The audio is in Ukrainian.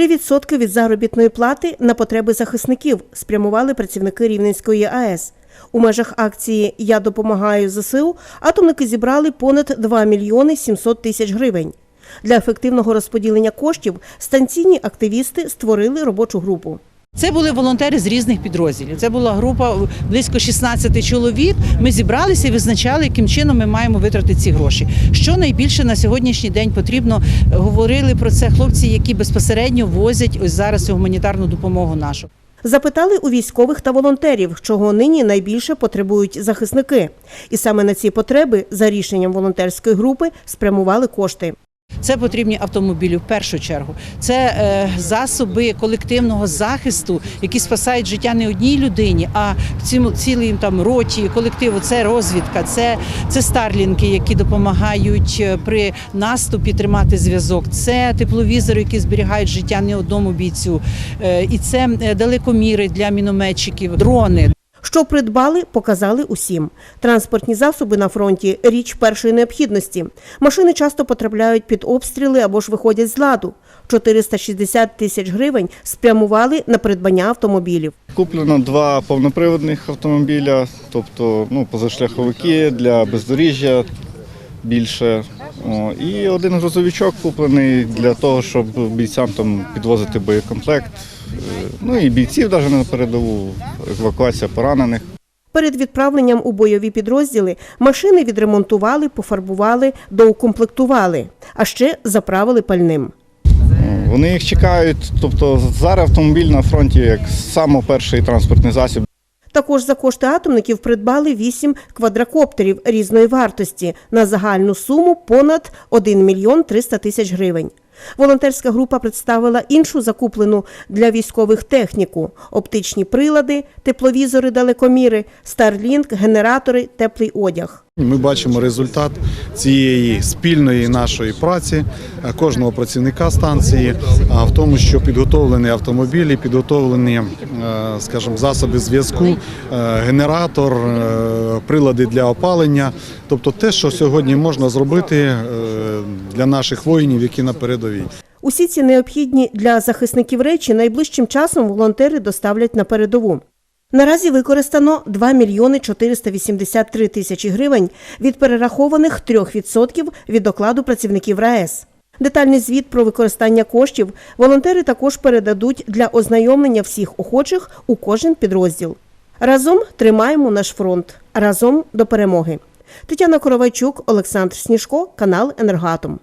3% від заробітної плати на потреби захисників спрямували працівники Рівненської АЕС. У межах акції Я допомагаю ЗСУ атомники зібрали понад 2 мільйони 700 тисяч гривень. Для ефективного розподілення коштів станційні активісти створили робочу групу. Це були волонтери з різних підрозділів. Це була група близько 16 чоловік. Ми зібралися і визначали, яким чином ми маємо витратити ці гроші. Що найбільше на сьогоднішній день потрібно говорили про це хлопці, які безпосередньо возять ось зараз гуманітарну допомогу нашу. Запитали у військових та волонтерів, чого нині найбільше потребують захисники. І саме на ці потреби, за рішенням волонтерської групи, спрямували кошти. Це потрібні автомобілі в першу чергу. Це е, засоби колективного захисту, які спасають життя не одній людині, а цілому цілій там роті, колективу. Це розвідка, це, це старлінки, які допомагають е, при наступі тримати зв'язок. Це тепловізори, які зберігають життя не одному бійцю. Е, і це далекоміри для мінометчиків, дрони. Що придбали, показали усім. Транспортні засоби на фронті річ першої необхідності. Машини часто потрапляють під обстріли або ж виходять з ладу. 460 тисяч гривень спрямували на придбання автомобілів. Куплено два повноприводних автомобіля, тобто ну, позашляховики для бездоріжжя більше. О, і один грузовичок куплений для того, щоб бійцям там підвозити боєкомплект. Е, Ну і бійців навіть на передову, евакуація поранених. Перед відправленням у бойові підрозділи машини відремонтували, пофарбували, доукомплектували, а ще заправили пальним. Вони їх чекають. Тобто зараз автомобіль на фронті як самий перший транспортний засіб. Також за кошти атомників придбали 8 квадрокоптерів різної вартості на загальну суму понад 1 мільйон 300 тисяч гривень. Волонтерська група представила іншу закуплену для військових техніку: оптичні прилади, тепловізори, далекоміри, Starlink, генератори, теплий одяг. Ми бачимо результат цієї спільної нашої праці е, кожного працівника станції, а в тому, що підготовлені автомобілі, підготовлені, е, скажімо, засоби зв'язку, е, генератор, е, прилади для опалення, тобто те, що сьогодні можна зробити е, для наших воїнів, які на передовій. Усі ці необхідні для захисників речі найближчим часом волонтери доставлять на передову. Наразі використано 2 мільйони 483 тисячі гривень від перерахованих 3% від окладу працівників РаЕС. Детальний звіт про використання коштів волонтери також передадуть для ознайомлення всіх охочих у кожен підрозділ. Разом тримаємо наш фронт. Разом до перемоги. Тетяна Коровайчук, Олександр Сніжко, канал Енергатом.